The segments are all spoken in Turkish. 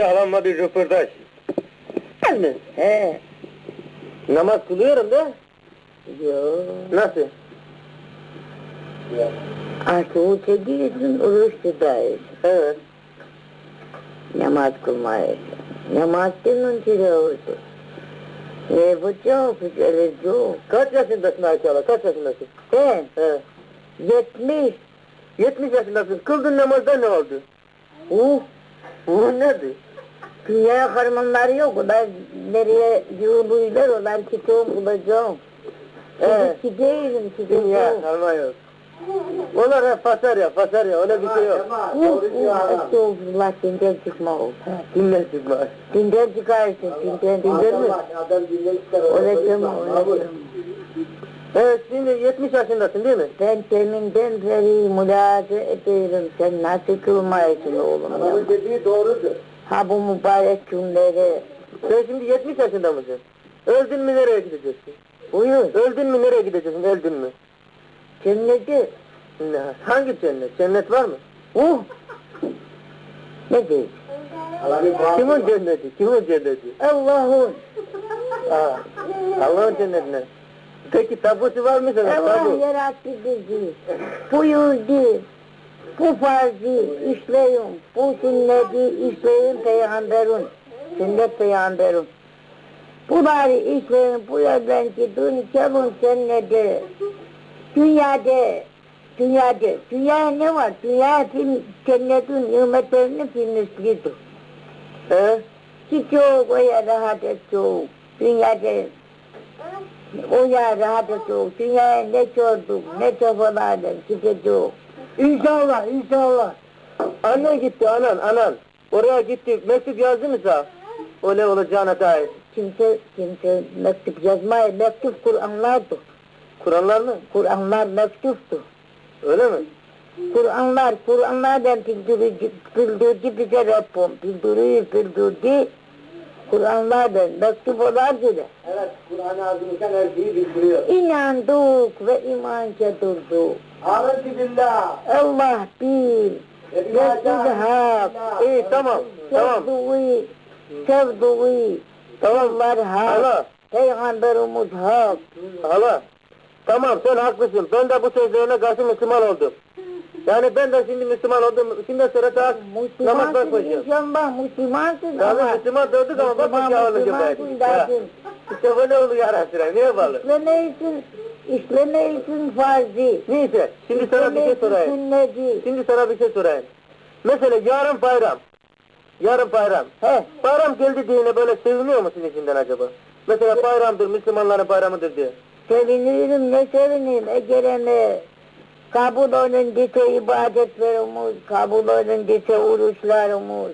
Ayşe halamla bir röportaj. Ben mi? He. Namaz kılıyorum da. Yo. Nasıl? Artık uça gidiyorsun, oruç tutuyorsun. Evet. Namaz kılmayasın. Namaz kılın tire oldu. Ne yapacağız? Öyle yok. Kaç yaşındasın Ayşe hala? Kaç yaşındasın? Sen He. 70. 70 yaşındasın. Kıldın namazda ne oldu? Uh, Bu nedir? Dünya harmanları yok. Onlar nereye yığılıyorlar, onlar kitap bulacağım. Evet. Gideyim, Dünya, gideyim. harman yok. Onlar hep fasarya, fasarya, öyle bir şey yok. Uh, uh, estağfurullah, dinden çıkma ol. Dinle çıkma. Dinden çıkarsın, dinden, dinden mi? Adam dinle çıkar. Olacağım, olacağım. Evet, şimdi 70 yaşındasın değil mi? Ben teminden beri mülahaza ediyorum. Sen nasıl kılmayasın oğlum ya? dediği doğrudur. Ha bu mübarek günleri. Sen şimdi 70 yaşında mısın? Öldün mü nereye gideceksin? Buyur. Öldün mü nereye gideceksin? Öldün mü? Cenneti. Ne? Hangi cennet? Cennet var mı? Uh. Ne diyor? Kimin cenneti? Kimin cenneti? Allah'ın. Allah'ın cennetine. Peki tabusu var mı senin? Allah yarattı bizi. Buyurdu. Bu farzı işleyin. Bu sünneti işleyin peygamberin. Sünnet peygamberin. Bunları işleyin. Bu yerden gidin. Gelin cennete. Dünyada. Dünyada. Dünya ne var? Dünya film, cennetin nimetlerini filmlidir. He? Ki çok o ya rahat et çok. Dünyada o ya rahat et çok. Dünyaya ne çorduk, ne çabalardık, gidecek. İnşallah, inşallah. Annen gitti, anan, anan. Oraya gitti, mektup yazdı mı sağ? Öyle olacağına dair. Kimse, kimse mektup yazmaya, mektup Kur'anlardı. Kur'anlar mı? Kur'anlar mektuptu. Öyle mi? Kur'anlar, Kur'anlardan bildirici, bildirdi bize Rabbim. Bildiriyor, bildirdi. Olardı da. Evet, Kur'an ağzımızdan her şeyi bildiriyor. İnandık ve imanca durduk. Âmentü billah. Allah bir, Resul hak, İyi, tamam, tamam. sevduğu, sevduğu, Allahlar hak, Peygamberimiz hak. hala. Tamam, sen haklısın. Ben de bu sözlerine karşı Müslüman oldum. Yani ben de şimdi Müslüman oldum. Şimdi sonra daha namaz Müslümansın bakmayacağım. inşallah, Müslümansın ama Müslüman döndük ama bak ağırlık Müslümansın dersin. İşte böyle oluyor ara sıra. Niye bağlı? İşlemeysin, işlemeysin farzı. Neyse, şimdi sana bir şey sorayım. sünneti. Şimdi sana bir şey sorayım. Mesela yarın bayram. Yarın bayram. He, Bayram geldi diye böyle seviniyor musun içinden acaba? Mesela bayramdır, Müslümanların bayramıdır diye. sevinirim ne sevineyim egereme. Kabul olunduysa ibadetlerimiz, kabul olunduysa oruçlarımız.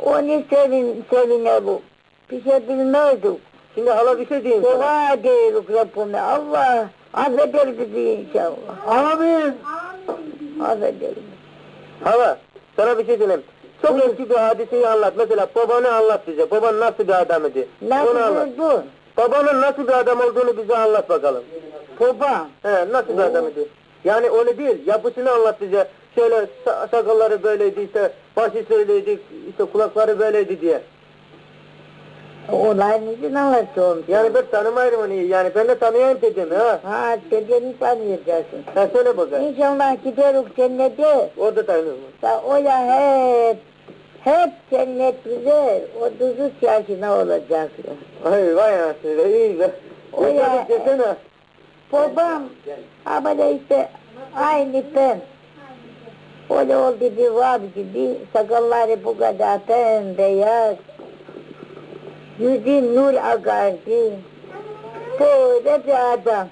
Onu sevin, sevine bu. Bir şey bilmezdik. Şimdi hala bir şey diyeyim sana. Dua ediyoruz Rabbime. Allah affeder bizi inşallah. Amin. Affeder. Hala, sana bir şey söyleyeyim. Çok eski bir hadiseyi anlat. Mesela babanı anlat bize. Baban nasıl bir adam idi? Nasıl bu? Babanın nasıl bir adam olduğunu bize anlat bakalım. Baba. He, nasıl bir adam idi? Yani öyle değil, yapısını anlat bize. Şöyle sa- sakalları böyleydi işte, başı şöyleydi, işte kulakları böyleydi diye. Olay niçin anlatıyorum? Yani ben tanımayırım onu, yani ben de tanıyayım dedim ha. Ha, dedeni tanıyacaksın. Ha söyle bakalım. İnşallah gideriz cennete. Orada tanıyorum. Da o ya hep, hep cennet güzel. O düzü yaşına olacak. Ay vay anasını, iyi be. O ya. Desene. Babam, da işte aynı ben. Öyle oldu bir var gibi, sakalları bu kadar bembeyaz. Yüzü nur akardı. Böyle bir adam.